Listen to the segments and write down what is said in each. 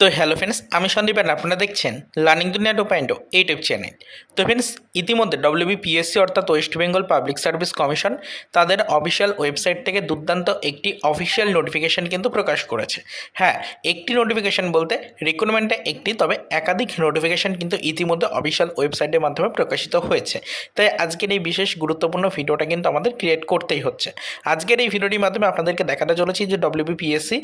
তো hello friends আমি সন্দীপ আর আপনারা দেখছেন learning Duniya two point YouTube channel তো ফ্রেন্ডস ইতিমধ্যে ডব্লিউবিপিএসসি অর্থাৎ West Bengal public service commission তাদের অফিসিয়াল ওয়েবসাইট থেকে দুর্দান্ত একটি অফিসিয়াল নোটিফিকেশন কিন্তু প্রকাশ করেছে। হ্যাঁ একটি নোটিফিকেশন বলতে রিক্রুটমেন্টে একটি, তবে একাধিক নোটিফিকেশন কিন্তু ইতিমধ্যে অফিসিয়াল ওয়েবসাইটের মাধ্যমে প্রকাশিত হয়েছে। তাই আজকের এই বিশেষ গুরুত্বপূর্ণ ভিডিওটা কিন্তু আমাদের ক্রিয়েট করতেই হচ্ছে। আজকের এই ভিডিওটির মাধ্যমে আপনাদেরকে দেখাতে চলেছি যে ডব্লিউবিপিএসসি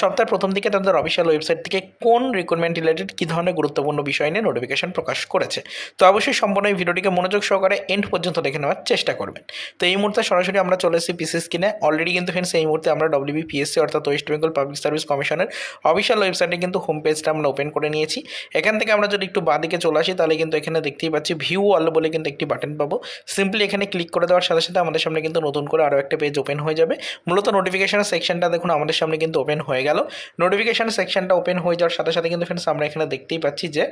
সপ্তাহের প্রথম দিকে তাদের অফিসিয়াল ওয়েবসাইট থেকে কোন রিক্রুটমেন্ট রিলেটেড কী ধরনের গুরুত্বপূর্ণ বিষয় নিয়ে নোটিফিকেশন প্রকাশ করেছে? তো অবশ্যই সম্পূর্ণ এই ভিডিওটিকে মনোযোগ সহকারে এন্ড পর্যন্ত দেখে নেওয়ার চেষ্টা করবেন। তো এই মুহূর্তে সরাসরি আমরা চলে এসেছি পিসি স্ক্রিনে অলরেডি কিন্তু ফ্রেন্ডস এই মুহূর্তে আমরা ডব্লিউবিপিএসসি অর্থাৎ ওয়েস্ট বেঙ্গল পাবলিক সার্ভিস কমিশনের অফিসিয়াল ওয়েবসাইটে কিন্তু হোম পেজটা আমরা ওপেন করে নিয়েছি। এখান থেকে আমরা যদি একটু বাদিকে চলে আসি, তাহলে কিন্তু এখানে দেখতেই পাচ্ছি ভিউ অল বলে কিন্তু একটি বাটন পাবো। সিম্পলি এখানে ক্লিক করে দেওয়ার সাথে সাথে আমাদের সামনে কিন্তু নতুন করে আরও একটা পেজ ওপেন হয়ে যাবে। মূলত নোটিফিকেশনের সেকশনটা দেখুন আমাদের সামনে কিন্তু ওপেন হয়ে গেল। নোটিফিকেশন সেকশনটা ওপেন হয়ে যাওয়ার সাথে সাথে কিন্তু ফ্রেন্ডস আমরা এখানে দেখতেই পাচ্ছি যে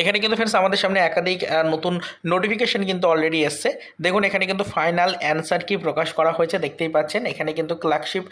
এখানে কিন্তু ফ্রেন্ডস আমাদের সামনে একাধিক নতুন নোটিফিকেশন কিন্তু অলরেডি এসছে। দেখুন, এখানে কিন্তু ফাইনাল অ্যান্সার কি প্রকাশ করা হয়েছে দেখতেই পাচ্ছেন। এখানে কিন্তু ক্লার্কশিপ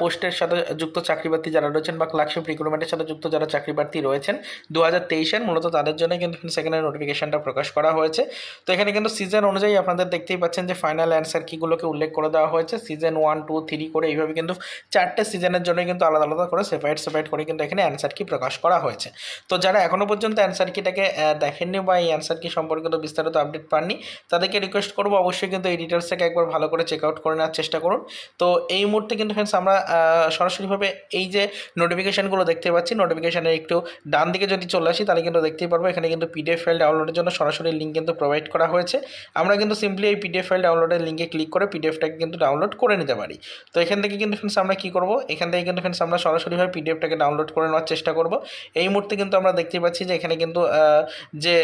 পোস্টের সাথে যুক্ত চাকরি প্রার্থী যারা রয়েছেন বা ক্লার্কশিপ রিক্রুটমেন্টের সাথে যুক্ত যারা চাকরি প্রার্থী রয়েছেন দু হাজার তেইশের মূলত তাদের জন্য কিন্তু এখানে নোটিফিকেশনটা প্রকাশ করা হয়েছে। তো এখানে কিন্তু সিজন অনুযায়ী আপনাদের দেখতেই পাচ্ছেন যে ফাইনাল অ্যান্সার কিগুলোকে উল্লেখ করে দেওয়া হয়েছে। সিজন ওয়ান টু থ্রি করে এইভাবে কিন্তু চারটে সিজনের জন্য কিন্তু আলাদা আলাদা করে সেপারেট সেপারেট করে কিন্তু এখানে অ্যান্সার কি প্রকাশ করা হয়েছে। তো যারা এখনও পর্যন্ত অ্যান্সার কিটাকে দেখেননি বা এই অ্যান্সার কি সম্পর্কিত বিস্তারিত আপডেট পাননি, তাদেরকে রিকোয়েস্ট করব। অবশ্যই কিন্তু এই ডিটেলসটাকে একবার ভালো করে চেক আউট করে নেওয়ার চেষ্টা করুন। তো এই মুহূর্তে কিন্তু ফ্রেন্ডস আমরা সরাসরিভাবে এই যে নোটিফিকেশানগুলো দেখতে পাচ্ছি নোটিফিকেশানের একটু ডান দিকে যদি চলে আসি, তাহলে কিন্তু দেখতেই পারব, এখানে কিন্তু পিডিএফ ফাইল ডাউনলোডের জন্য সরাসরি লিঙ্ক কিন্তু প্রোভাইড করা হয়েছে। আমরা কিন্তু সিম্পলি এই পিডিএফ ফাইল ডাউনলোডের লিঙ্কে ক্লিক করে পিডিএফটাকে কিন্তু ডাউনলোড করে নিতে পারি। তো এখান থেকে কিন্তু ফ্রেন্ডস আমরা কী করব? এখান থেকে কিন্তু ফ্রেন্ডস আমরা সরাসরিভাবে পিডিএফটাকে ডাউনলোড করে নেওয়ার চেষ্টা করব। এই মুহূর্তে কিন্তু আমরা দেখতে পাচ্ছি যে এখানে কিন্তু যে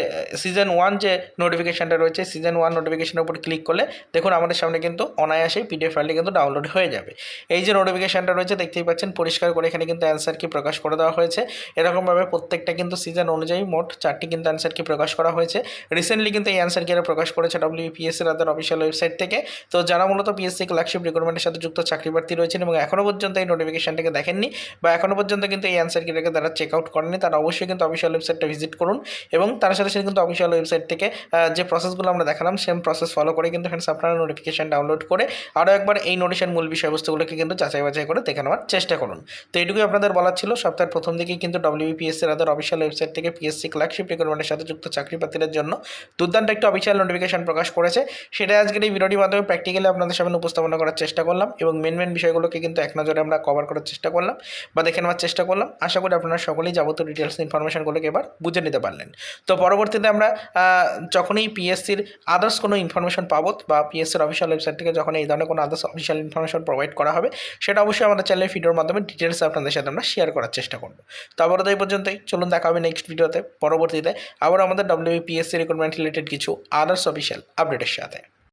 সিজন ওয়ান যে নোটিফিকেশানটা রয়েছে সিজন ওয়ান নোটিফিকেশানের উপর ক্লিক করলে দেখুন আমাদের সামনে কিন্তু অনায়াসেই পিডিএফ ফাইলটি কিন্তু ডাউনলোড হয়ে যাবে। এই যে নোটিফিকেশানটা রয়েছে, দেখতেই পাচ্ছেন, পরিষ্কার করে এখানে কিন্তু অ্যান্সার কি প্রকাশ করে দেওয়া হয়েছে। এরকমভাবে প্রত্যেকটা কিন্তু সিজন অনুযায়ী মোট চারটি কিন্তু অ্যান্সার কি প্রকাশ করা হয়েছে। রিসেন্টলি কিন্তু এই অ্যান্সার কিরা প্রকাশ করেছে ডব্লিউপিএসসি তাদের অফিসিয়াল ওয়েবসাইট থেকে। তো যারা মূলত পিএসসি ক্লার্কশিপ রিক্রুটমেন্টের সাথে যুক্ত চাকরি প্রার্থী রয়েছেন এবং এখনও পর্যন্ত এই নোটিফিকেশনটাকে দেখেননি বা এখনও পর্যন্ত কিন্তু এই অ্যান্সার কিটাকে তারা চেক আউট করেনি তারা অবশ্যই কিন্তু অফিসিয়াল ওয়েবসাইটটা ভিজিট করুন এবং তার সাথে সাথে কিন্তু অফিসিয়াল ওয়েবসাইট থেকে যে প্রসেসগুলো আমরা দেখালাম সেম প্রসেস ফলো করে কিন্তু ফ্রেন্ডস আপনারা নোটিফিকেশন ডাউনলোড করে আরও একবার এই নোটিশের মূল বিষয়বস্তুগুলোকে কিন্তু যাচাই বাছাই করে দেখে নেওয়ার চেষ্টা করুন। তো এইটুকুই আপনাদের বলার ছিল। সপ্তাহের প্রথম দিকেই কিন্তু ডব্লিউপিএসসি তাদের অফিসিয়াল ওয়েবসাইট থেকে পিএসসি ক্লার্কশিপ রিক্রুটমেন্টের সাথে যুক্ত চাকরি জন্য দুর্দান্ত একটা অফিসিয়াল নোটিফিকেশন প্রকাশ করেছে। সেটা আজকের এই ভিডিওটির মাধ্যমে প্র্যাকটিক্যালি আপনাদের সামনে উপস্থাপনা করার চেষ্টা করলাম এবং মেন মেন বিষয়গুলোকে কিন্তু এক নজরে আমরা কভার করার চেষ্টা করলাম বা দেখে নেওয়ার চেষ্টা করলাম। আশা করি আপনারা সকলেই যাবতীয় ডিটেলস ইনফরমেশনগুলোকে এবার বুঝে নিতে পারলেন। তো পরবর্তীতে আমরা যখনই পিএসসির আদার্স কোনো ইনফরমেশন পাবো বা পিএসসির অফিসিয়াল ওয়েবসাইট থেকে যখন এই ধরনের কোনো আদার্স অফিসিয়াল ইনফরমেশন প্রোভাইড করা হবে, সেটা অবশ্যই আমাদের চ্যানেলের ভিডিওর মাধ্যমে ডিটেলস আপনাদের সাথে আমরা শেয়ার করার চেষ্টা করব। তো আবারও এই পর্যন্তই। চলুন দেখা হবে নেক্সট ভিডিওতে পরবর্তীতে আবার আমাদের ডব্লিউপিএসসি রিক্রুটমেন্ট রিলেটেড কিছু আদার্স অফিসিয়াল আপডেটের সাথে।